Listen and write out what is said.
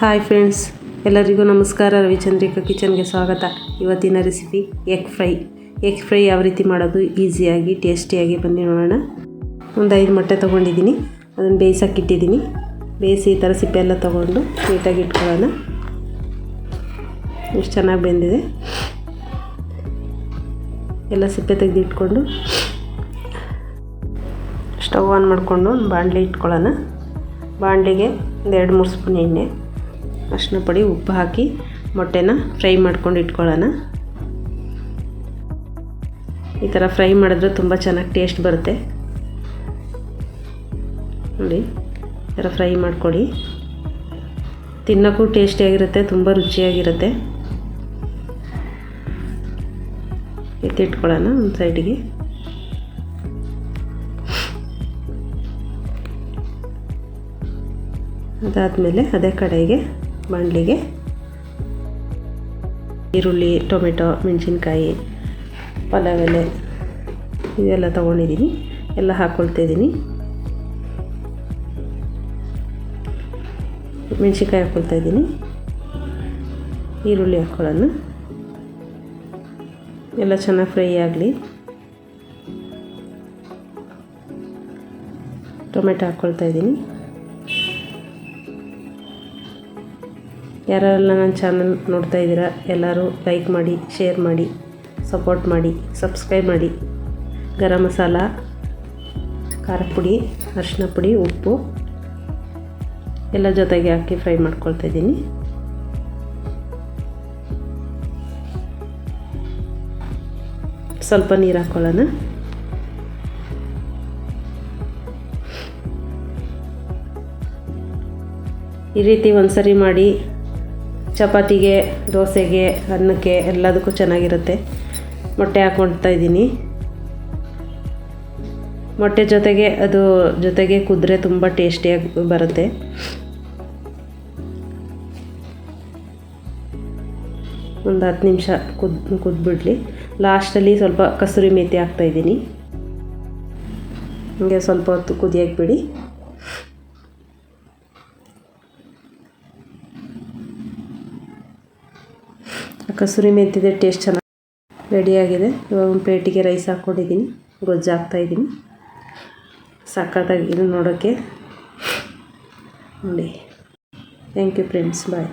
Hi friends ಎಲ್ಲರಿಗೂ ನಮಸ್ಕಾರ. ರವಿಚಂದ್ರಿಕಾ ಕಿಚನ್ಗೆ ಸ್ವಾಗತ. ಇವತ್ತಿನ recipe egg fry egg fry ಯಾವ ರೀತಿ ಮಾಡೋದು? ಈಸಿಯಾಗಿ ಟೇಸ್ಟಿಯಾಗಿ ಬನ್ನಿ ನೋಡೋಣ. ಒಂದು ಐದು ಮೊಟ್ಟೆ ತೊಗೊಂಡಿದ್ದೀನಿ. ಅದನ್ನು ಬೇಯಿಸೋಕ್ಕಿಟ್ಟಿದ್ದೀನಿ ಬೇಯಿಸಿ ಈ ಥರ ಸಿಪ್ಪೆ ಎಲ್ಲ ತೊಗೊಂಡು ನೀಟಾಗಿ ಇಟ್ಕೊಳ್ಳೋಣ. ಎಷ್ಟು ಚೆನ್ನಾಗಿ ಬೆಂದಿದೆ. ಎಲ್ಲ ಸಿಪ್ಪೆ ತೆಗೆದಿಟ್ಕೊಂಡು ಸ್ಟವ್ ಆನ್ ಮಾಡಿಕೊಂಡು ಬಾಣಲೆ ಇಟ್ಕೊಳ್ಳೋಣ. ಬಾಣಲೆಗೆ ಒಂದು ಎರಡು ಮೂರು ಸ್ಪೂನ್ ಎಣ್ಣೆ. ಅರಿಶಿನ ಪುಡಿ, ಉಪ್ಪು ಹಾಕಿ ಮೊಟ್ಟೆನ ಫ್ರೈ ಮಾಡ್ಕೊಂಡು ಇಟ್ಕೊಳ್ಳೋಣ. ಈ ಥರ ಫ್ರೈ ಮಾಡಿದ್ರೆ ತುಂಬ ಚೆನ್ನಾಗಿ ಟೇಸ್ಟ್ ಬರುತ್ತೆ. ನೋಡಿ, ಈ ಥರ ಫ್ರೈ ಮಾಡ್ಕೊಳ್ಳಿ. ತಿನ್ನೋಕ್ಕೂ ಟೇಸ್ಟಿಯಾಗಿರುತ್ತೆ ತುಂಬ ರುಚಿಯಾಗಿರುತ್ತೆ. ಎತ್ತಿಟ್ಕೊಳ್ಳೋಣ ಒಂದು ಸೈಡಿಗೆ. ಅದಾದಮೇಲೆ ಅದೇ ಕಡೆಗೆ ಬಾಣಲಿಗೆ ಈರುಳ್ಳಿ, ಟೊಮೆಟೊ, ಮೆಣಸಿನ್ಕಾಯಿ, ಪಲಾವ್ ಎಲೆ, ಇದೆಲ್ಲ ತೊಗೊಂಡಿದ್ದೀನಿ. ಎಲ್ಲ ಹಾಕ್ಕೊಳ್ತಾ ಇದ್ದೀನಿ. ಮೆಣಸಿನ್ಕಾಯಿ ಹಾಕ್ಕೊಳ್ತಾ ಇದ್ದೀನಿ. ಈರುಳ್ಳಿ ಹಾಕ್ಕೊಳ್ಳೋಣ ಎಲ್ಲ ಚೆನ್ನಾಗಿ ಫ್ರೈ ಆಗಲಿ. ಟೊಮೆಟೊ ಹಾಕ್ಕೊಳ್ತಾ ಇದ್ದೀನಿ. ಯಾರೆಲ್ಲ ನನ್ನ ಚಾನಲ್ ನೋಡ್ತಾ ಇದ್ದೀರಾ, ಎಲ್ಲರೂ ಲೈಕ್ ಮಾಡಿ ಶೇರ್ ಮಾಡಿ ಸಪೋರ್ಟ್ ಮಾಡಿ ಸಬ್ಸ್ಕ್ರೈಬ್ ಮಾಡಿ. ಗರಂ ಮಸಾಲ, ಖಾರ ಪುಡಿ, ಅರಿಶಿನ ಪುಡಿ, ಉಪ್ಪು, ಎಲ್ಲ ಜೊತೆಗೆ ಹಾಕಿ ಫ್ರೈ ಮಾಡ್ಕೊಳ್ತಾ ಇದ್ದೀನಿ. ಸ್ವಲ್ಪ ನೀರು ಹಾಕ್ಕೊಳ್ಳೋಣ ಈ ರೀತಿ ಒಂದ್ಸರಿ ಮಾಡಿ ಚಪಾತಿಗೆ, ದೋಸೆಗೆ, ಅನ್ನಕ್ಕೆ ಎಲ್ಲದಕ್ಕೂ ಚೆನ್ನಾಗಿರುತ್ತೆ. ಮೊಟ್ಟೆ ಹಾಕ್ಕೊಳ್ತಾ ಇದ್ದೀನಿ. ಮೊಟ್ಟೆ ಜೊತೆಗೆ, ಅದು ಜೊತೆಗೆ ಕುದ್ರೆ ತುಂಬ ಟೇಸ್ಟಿಯಾಗಿ ಬರುತ್ತೆ. ಒಂದು ಹತ್ತು ನಿಮಿಷ ಕುದ್, ಕುದ್ಬಿಡ್ಲಿ. ಲಾಸ್ಟಲ್ಲಿ ಸ್ವಲ್ಪ ಕಸೂರಿ ಮೇಥಿ ಹಾಕ್ತಾಯಿದ್ದೀನಿ ಹಂಗೆ ಸ್ವಲ್ಪ ಹೊತ್ತು ಕುದಿಯಕ್ಕೆ ಕಸೂರಿ ಮೆಂತಿದೆ ಟೇಸ್ಟ್ ಚೆನ್ನಾಗಿ ರೆಡಿಯಾಗಿದೆ ಇವಾಗ ಒಂದು ಪ್ಲೇಟಿಗೆ ರೈಸ್ ಹಾಕ್ಕೊಂಡಿದ್ದೀನಿ, ಗೊಜ್ಜು ಹಾಕ್ತಾಯಿದ್ದೀನಿ ಸಖತ್ತಾಗಿದೆ ನೋಡೋಕ್ಕೆ. ನೋಡಿ. Thank you friends bye